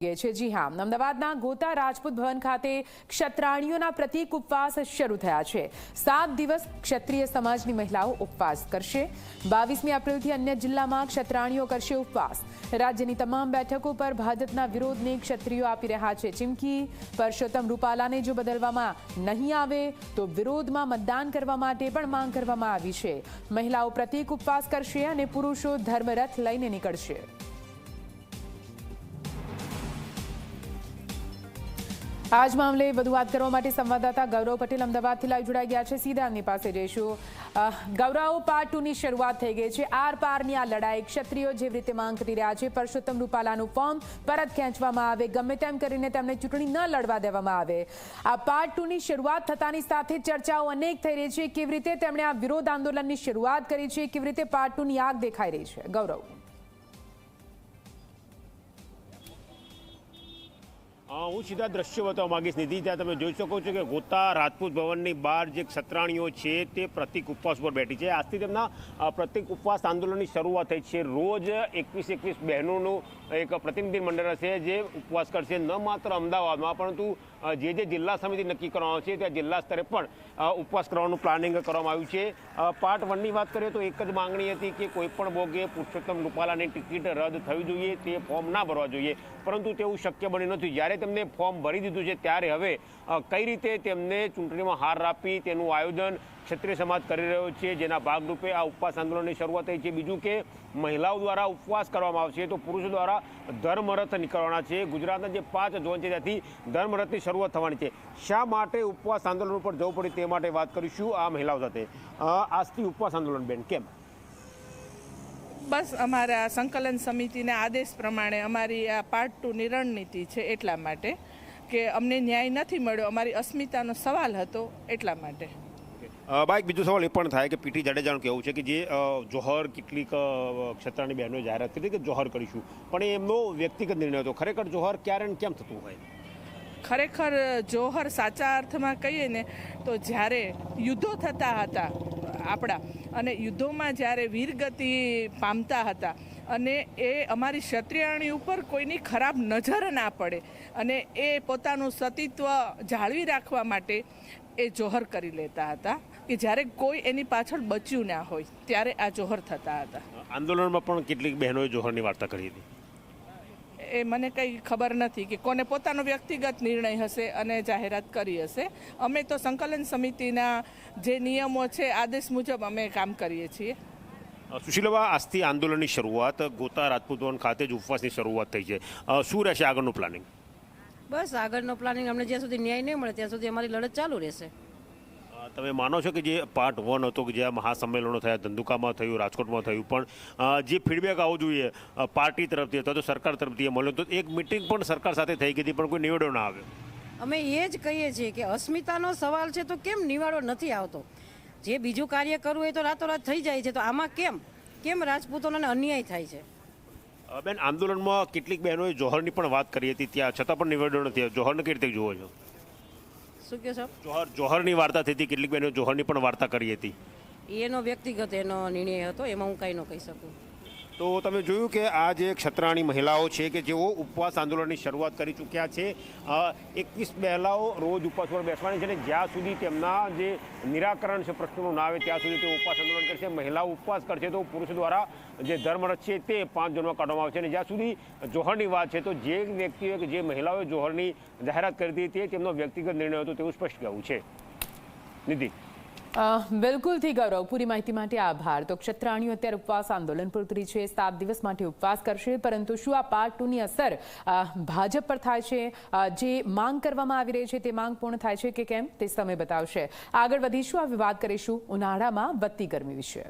જી હા, અમદાવાદના ગોતા રાજપૂત ભવન ખાતે ક્ષત્રાણીઓના પ્રતિક ઉપવાસ શરૂ થયા છે. સાત દિવસ ક્ષત્રિય સમાજની મહિલાઓ ઉપવાસ કરશે. બાવીસમી એપ્રિલથી અન્ય જિલ્લામાં ક્ષત્રાણીઓ કરશે ઉપવાસ. રાજ્યની તમામ બેઠકો પર ભાજપના વિરોધને ક્ષત્રિયો આપી રહ્યા છે. ચીમકી, પરસોત્તમ રૂપાલાને જો બદલવામાં નહીં આવે, તો વિરોધમાં મતદાન કરવા માટે પણ માંગ કરવામાં આવી છે. મહિલાઓ પ્રતિક ઉપવાસ કરશે અને પુરુષો ધર્મરથ લઈને નીકળશે. આજ મામલે વધુ વાત કરવા માટે સંવાદદાતા ગૌરવ પટેલ અમદાવાદથી લાઈવ જોડાઈ ગયા છે. સીધા એમની પાસે જઈશું ગૌરવ પાર્ટ ટુની શરૂઆત થઈ ગઈ છે. આર પારની આ લડાઈ ક્ષત્રિયો જેવી રીતે માંગ કરી રહ્યા છે. પરસોત્તમ રૂપાલાનું ફોર્મ પરત ખેંચવામાં આવે. ગમે તેમ કરીને તેમને ચૂંટણી ન લડવા દેવામાં આવે. આ પાર્ટ ટુની શરૂઆત થતાની સાથે ચર્ચાઓ અનેક થઈ રહી છે. કેવી રીતે તેમણે આ વિરોધ આંદોલનની શરૂઆત કરી છે? કેવી રીતે પાર્ટ ટુની આગ દેખાઈ રહી છે? ગૌરવ. હું સીધા દ્રશ્ય બતાવવા માંગીશ. નિધિ, ત્યાં તમે જોઈ શકો છો કે ગોતા રાજપૂત ભવનની બહાર જે સત્રાણીઓ છે, તે પ્રતિક ઉપવાસ પર બેઠી છે. આજથી તેમના પ્રતિક ઉપવાસ આંદોલનની શરૂઆત થઈ છે. રોજ એકવીસ એકવીસ બહેનોનું એક પ્રતિનિધિ મંડળ હશે જે ઉપવાસ કરશે, ન માત્ર અમદાવાદમાં, પરંતુ જે જે જિલ્લા સમિતિ નક્કી કરવામાં આવશે, ત્યાં જિલ્લા સ્તરે પણ ઉપવાસ કરવાનું પ્લાનિંગ કરવામાં આવ્યું છે. પાર્ટ વનની વાત કરીએ તો એક જ માંગણી હતી કે કોઈપણ ભોગે પુરુષોત્તમ રૂપાલાની ટિકિટ રદ થવી જોઈએ, તે ફોર્મ ના ભરવા જોઈએ. પરંતુ તેવું શક્ય બન્યું નથી. જ્યારે તેમને ફોર્મ ભરી દીધું છે ત્યારે હવે કઈ રીતે તેમને ચૂંટણીમાં હાર આપી તેનું આયોજન ક્ષત્રિય સમાજ કરી રહ્યો છે, જેના ભાગરૂપે આ ઉપવાસ આંદોલનની શરૂઆત થઈ છે. બીજું કે, મહિલાઓ દ્વારા ઉપવાસ કરવામાં આવશે તો પુરુષો દ્વારા ધર્મરથ નીકળવાના છે. ગુજરાતના જે પાંચ ઝોન છે ત્યાંથી ધર્મરથની શરૂઆત થવાની છે. શા માટે ઉપવાસ આંદોલન ઉપર જવું પડે તે માટે વાત કરીશું આ મહિલાઓ સાથે. આજથી ઉપવાસ આંદોલન બેન, કેમ? બસ અમારા સંકલન સમિતિના આદેશ પ્રમાણે અમારી આ પાર્ટ ટુની રણનીતિ છે એટલા માટે કે અમને ન્યાય નથી મળ્યો. અમારી અસ્મિતાનો સવાલ હતો એટલા માટે. બાઈક બીજો સવાલ એ પણ થાય કે પીટી જાડેજાનું કહેવું છે કે જે જોહર કેટલીક ક્ષેત્રની બહેનો જાહેરાત કરી કે જોહર કરીશું. પણ એ એમનો વ્યક્તિગત નિર્ણય હતો. ખરેખર જોહર ક્યારે કેમ થતું હોય? ખરેખર જોહર સાચા અર્થમાં કહીએ ને તો જ્યારે યુદ્ધો થતા હતા આપણા. અને યુદ્ધોમાં જ્યારે વીરગતિ પામતા હતા અને એ અમારી ક્ષત્રિયાણી ઉપર કોઈની ખરાબ નજર ના પડે અને એ પોતાનું સતીત્વ જાળવી રાખવા માટે એ જોહર કરી લેતા હતા કે જ્યારે કોઈ એની પાછળ બચ્યું ના હોય, ત્યારે આ જોહર થતા હતા. આંદોલનમાં પણ કેટલીક બહેનોએ જોહરની વાર્તા કરી હતી. એ મને કંઈ ખબર નથી કે કોને પોતાનો વ્યક્તિગત નિર્ણય હશે અને જાહેરાત કરી હશે. અમે તો સંકલન સમિતિના જે નિયમો છે આદેશ મુજબ અમે કામ કરીએ છીએ. અ, સુશીલવા આજથી આંદોલનની શરૂઆત ગોતા રાજપૂત ભવન ખાતે જ ઉપવાસની શરૂઆત થઈ છે. શું રહેશે આગળનું પ્લાનિંગ બસ આગળનો પ્લાનિંગ અમને જ્યાં સુધી ન્યાય નહીં મળે ત્યાં સુધી અમારી લડત ચાલુ રહેશે. તમે માનો છો કે જે પાર્ટ વન હતો કે જ્યાં મહાસંમેલનો થયા ધંધુકામાં થયું રાજકોટમાં થયું પણ જે ફીડબેક આવવું જોઈએ પાર્ટી તરફથી અથવા તો સરકાર તરફથી એ મળ્યો તો એક મિટિંગ પણ સરકાર સાથે થઈ ગઈ હતી પણ કોઈ નિવેડો ના આવ્યો. અમે એ જ કહીએ છીએ કે અસ્મિતાનો સવાલ છે તો કેમ નિવાડો નથી આવતો? જે બીજું કાર્ય કરવું એ તો રાતોરાત થઈ જાય છે તો આમાં કેમ? કેમ રાજપૂતોને અન્યાય થાય છે? બેન આંદોલનમાં કેટલીક બહેનોએ જોહરની પણ વાત કરી હતી ત્યાં છતાં પણ નિવેડો નથી. જોહરને કઈ રીતે જુઓ છો? શું કહો છો? જોહર જોહરની વાર્તા થઈ હતી. કેટલીક બહેનોએ જોહરની પણ વાર્તા કરી હતી. એનો વ્યક્તિગત એનો નિર્ણય હતો એમાં હું કાંઈ ન કહી શકું. તો તમે જોયું કે આ જે ક્ષત્રાણી મહિલાઓ છે કે જેઓ ઉપવાસ આંદોલનની શરૂઆત કરી ચૂક્યા છે એકવીસ મહિલાઓ રોજ ઉપવાસ પર બેસવાની છે અને જ્યાં સુધી તેમના જે નિરાકરણ છે પ્રશ્નો ના આવે ત્યાં સુધી તેઓ ઉપવાસ આંદોલન કરશે, મહિલાઓ ઉપવાસ કરશે તો પુરુષ દ્વારા જે ધર્મરથ છે તે પાંચ જણમાં કાઢવામાં આવશે અને જ્યાં સુધી જોહરની વાત છે તો જે વ્યક્તિઓ કે જે મહિલાઓએ જોહરની જાહેરાત કરી હતી તે તેમનો વ્યક્તિગત નિર્ણય હતો તેવું સ્પષ્ટ કહેવું છે. નિધિ બિલકુલથી ગૌરવ. પૂરી માહિતી માટે આભાર. તો ક્ષત્રાણીઓ અત્યારે ઉપવાસ આંદોલન પર ઉતરી છે. સાત દિવસ માટે ઉપવાસ કરશે. પરંતુ શું આ પાર્ટ ટુની અસર ભાજપ પર થાય છે? જે માંગ કરવામાં આવી રહી છે તે માંગ પૂર્ણ થાય છે કે કેમ? તે સમય બતાવશે. આગળ વધીશું. આ વિવાદ કરીશું. ઉનાળામાં વધતી ગરમી વિશે.